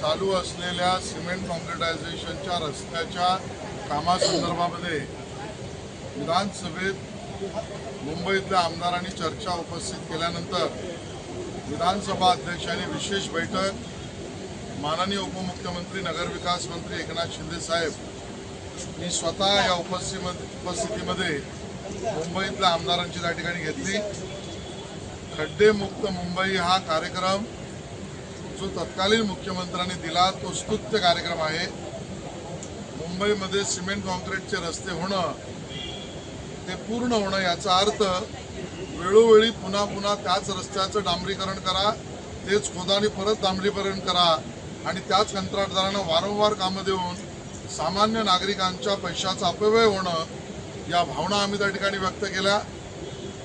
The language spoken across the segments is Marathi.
चालू असलेल्या सिमेंट कॉन्क्रिटायझेशनच्या रस्त्याच्या कामासंदर्भामध्ये विधानसभेत मुंबईतल्या आमदारांनी चर्चा उपस्थित केल्यानंतर विधानसभा अध्यक्षांनी विशेष बैठक माननीय उपमुख्यमंत्री नगरविकास मंत्री एकनाथ शिंदे साहेब मी स्वतः या उपस्थितीमध्ये उपस्थितीमध्ये मुंबईतल्या आमदारांची त्या ठिकाणी घेतली. खड्डेमुक्त मुंबई हा कार्यक्रम जो तत्कालीन मुख्यमंत्र्यांनी दिला तो स्तुत्य कार्यक्रम आहे. मुंबईमध्ये सिमेंट कॉन्क्रीटचे रस्ते होणं ते पूर्ण होणं याचा अर्थ वेळोवेळी पुन्हा पुन्हा त्याच रस्त्याचं डांबरीकरण करा तेच खोदानी परत डांबरीकरण करा आणि त्याच कंत्राटदारांना वारंवार कामं देऊन सामान्य नागरिकांच्या पैशाचा अपव्यय होणं या भावना आम्ही त्या ठिकाणी व्यक्त केल्या.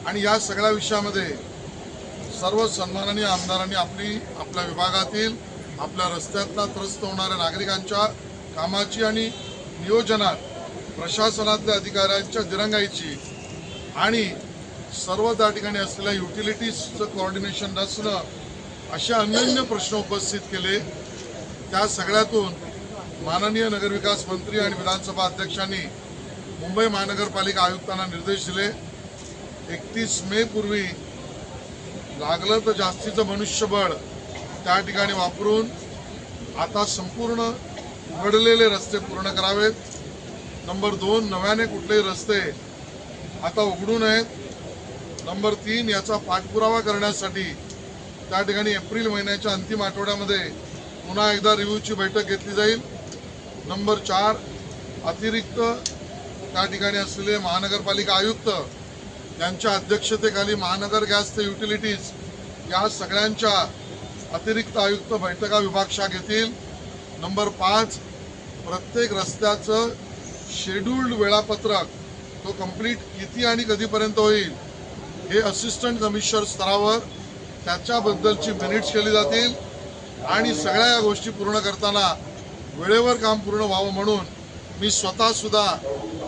आणि या सगळ्या विषयामध्ये सर्व सन्माननीय आमदारांनी आपली आपल्या विभागातील आपल्या रस्त्यातला त्रस्त होणाऱ्या नागरिकांच्या कामाची आणि नियोजनात प्रशासनातल्या अधिकाऱ्यांच्या दिरंगाईची आणि सर्व त्या ठिकाणी असलेल्या युटिलिटीजचं कोऑर्डिनेशन नसणं असे अन्य प्रश्न उपस्थित केले. त्या सगळ्यातून माननीय नगरविकास मंत्री आणि विधानसभा अध्यक्षांनी मुंबई महानगरपालिका आयुक्तांना निर्देश दिले. एकतीस मे पूर्वी लागलं तर जास्तीचं मनुष्यबळ त्या ठिकाणी वापरून आता संपूर्ण उघडलेले रस्ते पूर्ण करावेत. नंबर दोन नव्याने कुठलेही रस्ते आता उघडू नयेत. नंबर तीन याचा पाठपुरावा करण्यासाठी त्या ठिकाणी एप्रिल महिन्याच्या अंतिम आठवड्यामध्ये पुन्हा एकदा रिव्ह्यूची बैठक घेतली जाईल. नंबर चार अतिरिक्त त्या ठिकाणी असलेले महानगरपालिका आयुक्त यांच्या अध्यक्षतेखाली महानगर गॅस ते युटिलिटीज या सगळ्यांच्या अतिरिक्त आयुक्त बैठका विभागशा घेतील. नंबर पाच प्रत्येक रस्त्याचं शेड्यूल्ड वेळापत्रक तो कंप्लीट किती आणि कधीपर्यंत होईल हे असिस्टंट कमिशनर स्तरावर त्याच्याबद्दलची मिनिट्स केली जातील. आणि सगळ्या या गोष्टी पूर्ण करताना वेळेवर काम पूर्ण व्हावं म्हणून मी स्वतःसुद्धा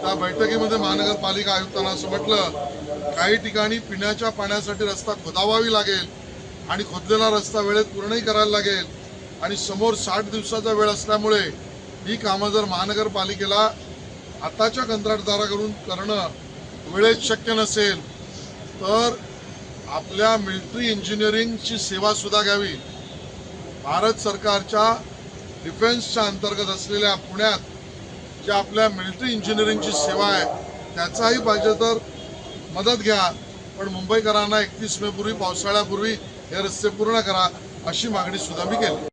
त्या बैठकीमध्ये महानगरपालिका आयुक्तांना असं म्हटलं काही ठिकाणी पिण्याच्या पाण्यासाठी रस्ता खोदावावी लागेल आणि खोदलेला रस्ता वेळेत पूर्णही करायला लागेल. आणि समोर साठ दिवसाचा वेळ असल्यामुळे ही कामं जर महानगरपालिकेला आताच्या कंत्राटदाराकडून करणं वेळेत शक्य नसेल तर आपल्या मिलिटरी इंजिनिअरिंगची सेवासुद्धा घ्यावी. भारत सरकारच्या डिफेन्सच्या अंतर्गत असलेल्या पुण्यात ज्या आपल्या मिलिटरी इंजिनिअरिंगची सेवा आहे त्याचाही पाहिजे तर मदत घ्या पण मुंबईकरांना एकतीस मे पूर्वी पावसाळ्यापूर्वी हे रस्ते पूर्ण करा अशी मागणी सुद्धा मी केली.